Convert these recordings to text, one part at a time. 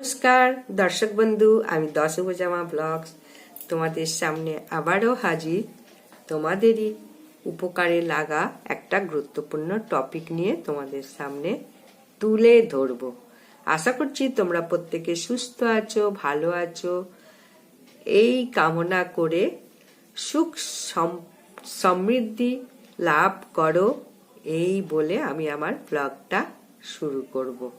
নমস্কার, দর্শক বন্ধু, আমি দশভুজামা ব্লগস। তোমাদের সামনে আবারও হাজির। তোমাদেরই উপকারে লাগা একটা গুরুত্বপূর্ণ টপিক নিয়ে তোমাদের সামনে তুলে ধরব। আশা করছি তোমরা প্রত্যেকে সুস্থ আছো, ভালো আছো। এই কামনা করে সুখ সম- সমৃদ্ধি লাভ করো এই বলে আমি আমার ব্লগটা শুরু করব।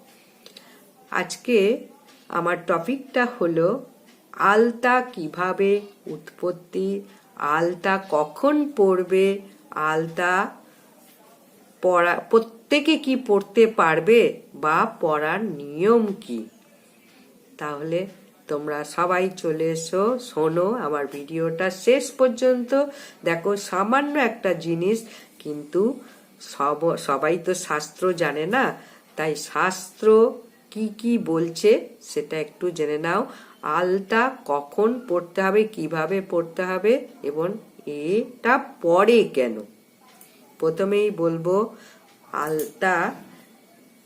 আজকে আমার টপিকটা হলো, আলতা কীভাবে উৎপত্তি, আলতা কখন পড়বে, আলতা পড়া, প্রত্যেকে কি পড়তে পারবে বা পড়ার নিয়ম কি? তাহলে তোমরা সবাই চলে এসো, শোনো, আমার ভিডিওটা শেষ পর্যন্ত। দেখো, সামান্য একটা জিনিস, কিন্তু সব, সবাই তো শাস্ত্র জানে না, তাই শাস্ত্র কি কি বলছে সেটা একটু জেনে নাও। আলতা কখন পড়তে হবে, কীভাবে পড়তে হবে এবং এটা পরে কেন? প্রথমেই বলব আলতা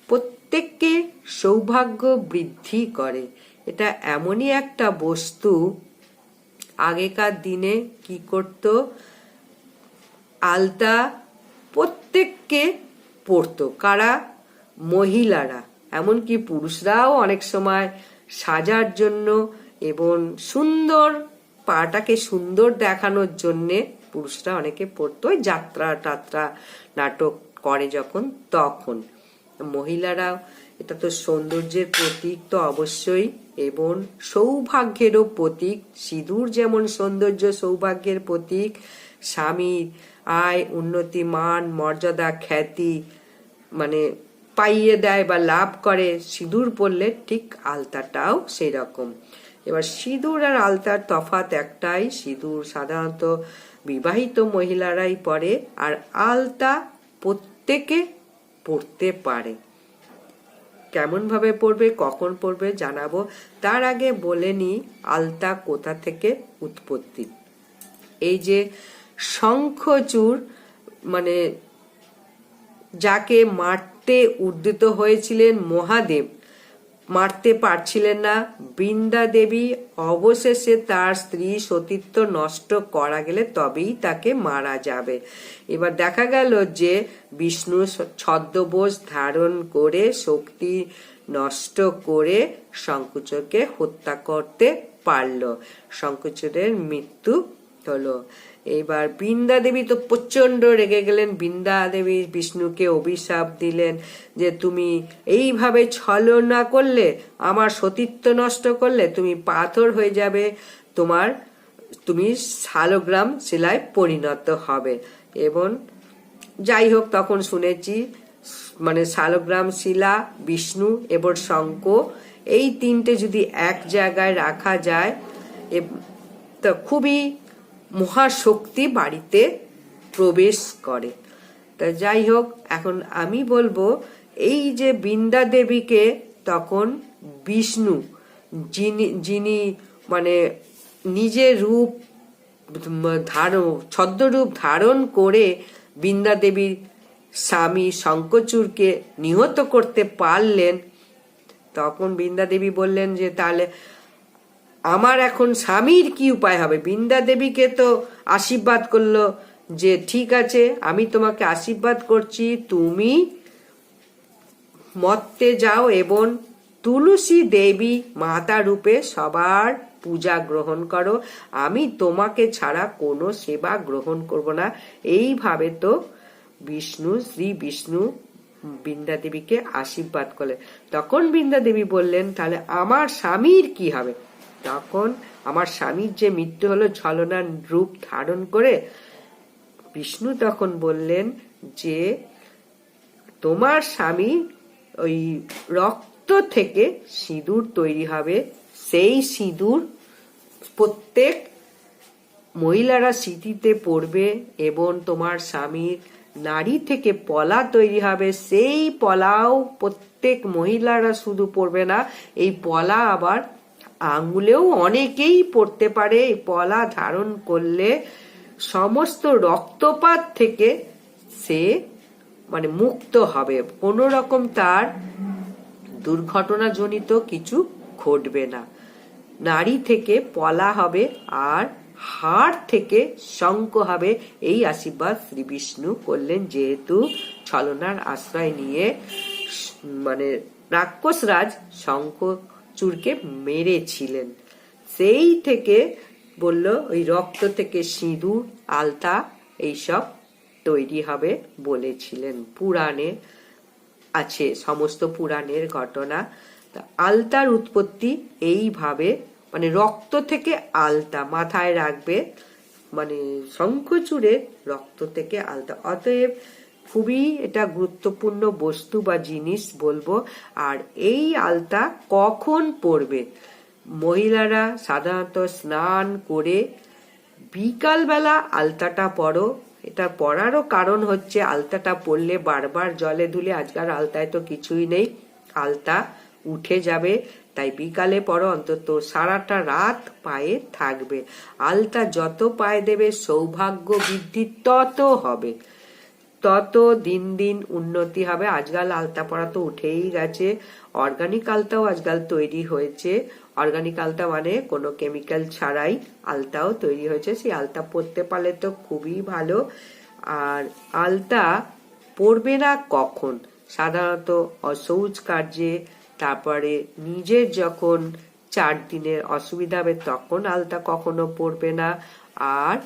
প্রত্যেককে সৌভাগ্য বৃদ্ধি করে। এটা এমনই একটা বস্তু, আগেকার দিনে কি করত? আলতা প্রত্যেককে পরতো কারা? মহিলারা। এমনকি পুরুষরাও অনেক সময় সাজার জন্য এবং সুন্দর পাটাকে সুন্দর দেখানোর জন্যে পুরুষরা অনেকে পড়তো যাত্রা টাত্রা নাটক করে যখন, তখন। মহিলারা, এটা তো সৌন্দর্যের প্রতীক তো অবশ্যই এবং সৌভাগ্যেরও প্রতীক। সিঁদুর যেমন সৌন্দর্য, সৌভাগ্যের প্রতীক। স্বামীর আয়, উন্নতি, মান, মর্যাদা, খ্যাতি মানে পাইয়ে দেয় বা লাভ করে, সিঁদুর পরলে ঠিক আলতাটাও সেই রকম এবার সিঁদুর আর আলতার তফাত একটাই, সিঁদুর সাধারণত বিবাহিত মহিলারাই পরে আর আলতা প্রত্যেকে পড়তে পারে। কেমন ভাবে পড়বে কখন পড়বে জানাব, তার আগে বলে নি আলতা কোথা থেকে উৎপত্তি। এই যে শঙ্খচূড় মানে যাকে মারতে উদ্যত হয়েছিলেন মহাদেব। মারতে পারছিলেন না। বৃন্দা দেবী অবশেষে তার স্ত্রী সতীত্ব নষ্ট করা গেলে তবেই তাকে মারা যাবে। এবার দেখা গেল যে বিষ্ণু ছদ্মবোষ ধারণ করে শক্তি নষ্ট করে শঙ্কুচরকে হত্যা করতে পারল। শঙ্কুচরের মৃত্যু হলো এইবার বৃন্দা দেবী তো প্রচণ্ড রেগে গেলেন। বৃন্দা দেবী বিষ্ণুকে অভিশাপ দিলেন যে, তুমি এইভাবে ছলনা করলে, আমার সতীত্ব নষ্ট করলে তুমি পাথর হয়ে যাবে। তোমার, তুমি শালগ্রাম শিলায় পরিণত হবে। এবং যাই হোক, তখন শুনেছি মানে শালগ্রাম শিলা, বিষ্ণু এবং শঙ্খ, এই তিনটে যদি এক জায়গায় রাখা যায় তো খুবই মহাশক্তি বাড়িতে প্রবেশ করে। তা যাই হোক, এখন আমি বলব, এই যে বৃন্দা দেবীকে তখন বিষ্ণু, যিনি যিনি মানে নিজের রূপ ধারণ, ছদ্মরূপ ধারণ করে বৃন্দা দেবীর স্বামী শঙ্কচুরকে নিহত করতে পারলেন, তখন বৃন্দা দেবী বললেন যে তাহলে আমার এখন স্বামীর কি উপায় হবে? বৃন্দা দেবীকে তো আশীর্বাদ করল যে, ঠিক আছে, আমি তোমাকে আশীর্বাদ করছি, তুমি মর্তে যাও এবং তুলসী দেবী মাতা রূপে সবার পূজা গ্রহণ করো। আমি তোমাকে ছাড়া কোনো সেবা গ্রহণ করব না। এইভাবে তো বিষ্ণু, শ্রী বিষ্ণু বৃন্দা দেবীকে আশীর্বাদ করলেন। তখন বৃন্দা দেবী বললেন, তাহলে আমার স্বামীর কি হবে? তখন আমার স্বামীর যে মৃত্যু হলো, ছলনার রূপ ধারণ করে বিষ্ণু তখন বললেন যে, তোমার স্বামী ওই রক্ত থেকে সিঁদুর তৈরি হবে। সেই সিঁদুর প্রত্যেক মহিলারা স্মৃতিতে পড়বে এবং তোমার স্বামীর নারী থেকে পলা তৈরি হবে। সেই পলাও প্রত্যেক মহিলারা শুধু পড়বে না, এই পলা আবার আঙ্গুলেও অনেকেই পড়তে পারে এই পলা ধারণ করলে সমস্ত রক্তপাত থেকে সে মানে মুক্ত হবে। কোনো রকম তার দুর্ঘটনাজনিত কিছু ঘটবে না। নারী থেকে পলা হবে আর হাড় থেকে শঙ্খ হবে। এই আশীর্বাদ শ্রী বিষ্ণু করলেন যেহেতু ছলনার আশ্রয় নিয়ে মানে রাক্ষসরাজ শঙ্খচূড়কে মেরেছিলেন। সেই থেকে বলল, ওই রক্ত থেকে সিঁদুর, আলতা এইসব তৈরি হবে, বলেছিলেন। পুরাণে আছে, সমস্ত পুরাণের ঘটনা। আলতার উৎপত্তি এইভাবে মানে রক্ত থেকে আলতা মাথায় রাখবে মানে শঙ্খচূড়ের রক্ত থেকে আলতা। অতএব খুবই এটা গুরুত্বপূর্ণ বস্তু বা জিনিস বলব। আর এই আলতা কখন পড়বে? মহিলারা সাধারণত স্নান করে বিকালবেলা আলতাটা পরো এটা পরারও কারণ হচ্ছে আলতাটা পরলে বারবার জলে ধুলে আজকাল আলতায় তো কিছুই নেই, আলতা উঠে যাবে। তাই বিকালে পরো অন্তত সারাটা রাত পায়ে থাকবে। আলতা যত পায়ে দেবে সৌভাগ্য বৃদ্ধি তত হবে। তত দিন দিন উন্নতি হবে। আজকাল আলতা পরা তো উঠেই গেছে। অর্গানিক আলতাও আজকাল তৈরি হয়েছে। অর্গানিক আলতা মানে কোনো কেমিক্যাল ছাড়াই আলতাও তৈরি হয়েছে। সেই আলতা পরতে পারলে তো খুবই ভালো। আর আলতা পরবে না কখন? সাধারণত অসৌচ কার্যে। তারপরে নিজের যখন চার দিনের অসুবিধা হবে, তখন আলতা কখনো পরবে না। আর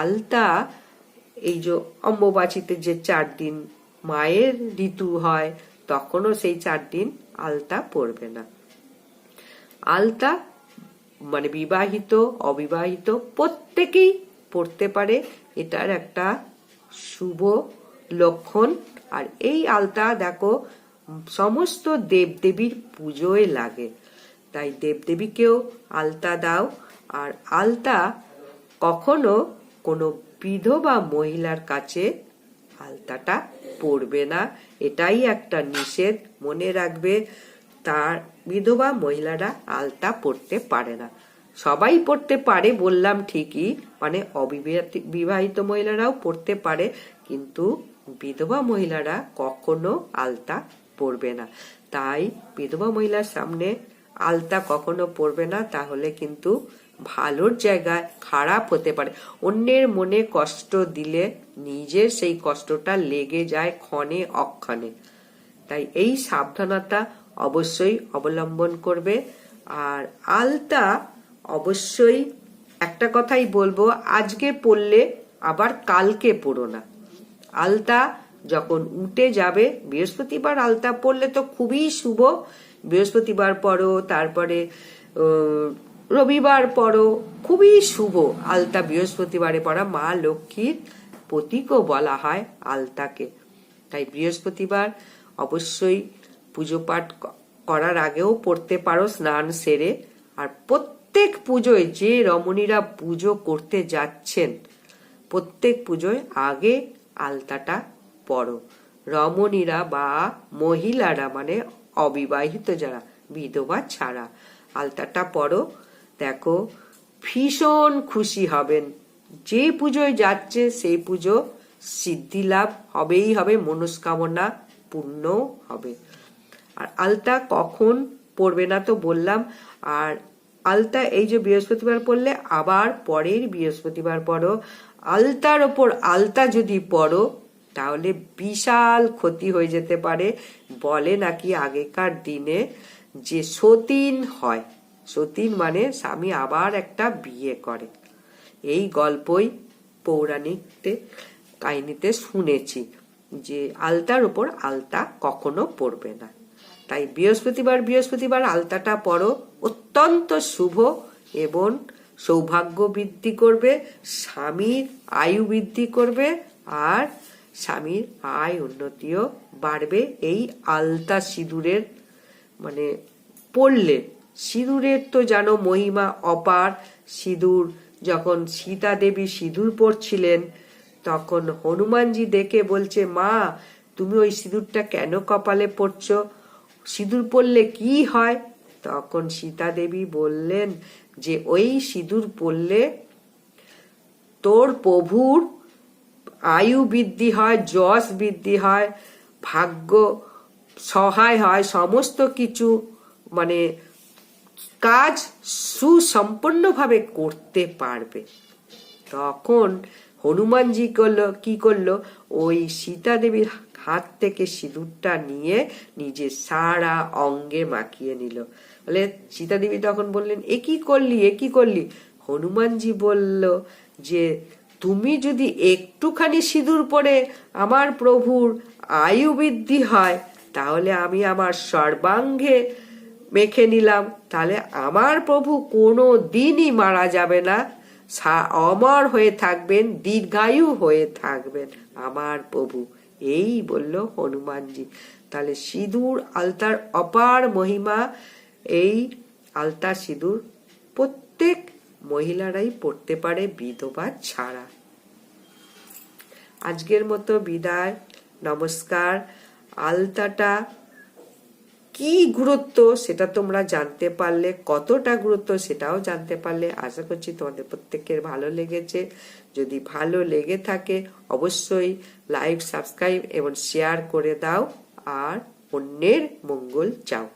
আলতা এই যে অম্বুবাচিতে যে চার দিন মায়ের ঋতু হয়, তখনও সেই চার দিন আলতা পরবে না। আলতা মানে বিবাহিত, অবিবাহিত প্রত্যেকেই পড়তে পারে। এটার একটা শুভ লক্ষণ। আর এই আলতা দেখো, সমস্ত দেবদেবীর পুজোয় লাগে। তাই দেবদেবীকেও আলতা দাও। আর আলতা কখনো কোনো বিধবা মহিলার কাছে আলতাটা পড়বে না। এটাই একটা নিষেধ। মনে রাখবে, তার বিধবা মহিলারা আলতা পড়তে পারে না। সবাই পড়তে পারে, বললাম ঠিকই। মানে অবিবাহিত, বিবাহিত মহিলারাও পড়তে পারে, কিন্তু বিধবা মহিলারা কখনো আলতা পরবে না। তাই বিধবা মহিলার সামনে আলতা কখনো পরবে না, তাহলে কিন্তু ভালোর জায়গায় খারাপ হতে পারে। অন্যের মনে কষ্ট দিলে নিজের সেই কষ্টটা লেগে যায় ক্ষণে অক্ষণে। তাই এই সাবধানতা অবশ্যই অবলম্বন করবে। আর আলতা অবশ্যই একটা কথাই বলব, আজকে পড়লে আবার কালকে পড়ো না। আলতা যখন উঠে যাবে, বৃহস্পতিবার আলতা পড়লে তো খুবই শুভ। বৃহস্পতিবার পরও তারপরে রবিবার পরো খুবই শুভ আলতা বৃহস্পতিবারে পড়া মা লক্ষ্মীর প্রতীকও বলা হয় আলতাকে। তাই বৃহস্পতিবার অবশ্যই পুজো পাঠ করার আগেও পড়তে পারো স্নান সেরে। আর প্রত্যেক পুজোয় যে রমণীরা পুজো করতে যাচ্ছেন, প্রত্যেক পুজোয় আগে আলতাটা পড়ো। রমণীরা বা মহিলারা মানে অবিবাহিত যারা, বিধবা ছাড়া আলতাটা পড়ো। দেখো, ভীষণ খুশি হবেন। যে পুজোয় যাচ্ছে সেই পুজো সিদ্ধি লাভ হবেই হবে, মনস্কামনা পূর্ণ হবে। আর আলতা কখন পড়বে না তো বললাম, আর আলতা এই যে বৃহস্পতিবার পড়লে, আবার পরের বৃহস্পতিবার পড়ো। আলতার ওপর আলতা যদি পড়ো, তাহলে বিশাল ক্ষতি হয়ে যেতে পারে। বলে নাকি আগেকার দিনে যে সতীন হয়। সতীন মানে স্বামী আবার একটা বিয়ে করে। এই গল্পই পৌরাণিকতে, কাহিনীতে শুনেছি যে আলতার উপর আলতা কখনো পড়বে না। তাই বৃহস্পতিবার বৃহস্পতিবার আলতাটা পড়ো। অত্যন্ত শুভ এবং সৌভাগ্য বৃদ্ধি করবে, স্বামীর আয়ু বৃদ্ধি করবে আর স্বামীর আয় উন্নতিও বাড়বে। এই আলতা সিঁদুরের মানে পড়লে সিঁদুরের তো যেন মহিমা অপার সিঁদুর। যখন সীতা দেবী সিঁদুর পরছিলেন, তখন হনুমানজি দেখে বলছে, মা, তুমি ওই সিঁদুরটা কেন কপালে পড়ছো সিঁদুর পরলে কি হয়? তখন সীতা দেবী বললেন যে, ওই সিঁদুর পরলে তোর প্রভুর আয়ু বৃদ্ধি হয়, যশ বৃদ্ধি হয়, ভাগ্য সহায় হয়, সমস্ত কিছু মানে কাজ সুসম্পন্নভাবে করতে পারবে। তখন হনুমানজি করল, কি করল? ওই সীতা দেবীর হাত থেকে সিঁদুরটা নিয়ে নিজের সারা অঙ্গে মাখিয়ে নিল। বলে সীতা দেবী তখন বললেন, এ কি করলি? এ কি করলি? হনুমানজি বলল যে, তুমি যদি একটুখানি সিঁদুর পরে আমার প্রভুর আয়ু বৃদ্ধি হয়, তাহলে আমি আমার সর্বাঙ্গে মেখে নিলাম। তাহলে আমার প্রভু কোনো দিনই মারা যাবে না। অমর হয়ে থাকবেন, দীর্ঘায়ু হয়ে থাকবেন আমার প্রভু। এই বলল হনুমানজি। তাহলে সিঁদুর, আলতার অপার মহিমা, এই আলতা সিঁদুর প্রত্যেক মহিলারাই পড়তে পারে বিধবা ছাড়া। আজকের মতো বিদায়। নমস্কার। আলতাটা কি গুরুত্ব সেটা তোমরা জানতে পারলে, কতটা গুরুত্ব সেটাও জানতে পারলে। আশা করছি তোমাদের প্রত্যেকের ভালো লেগেছে। যদি ভালো লেগে থাকে, অবশ্যই লাইক সাবস্ক্রাইব এবং শেয়ার করে দাও। আর অন্যের মঙ্গল চাও।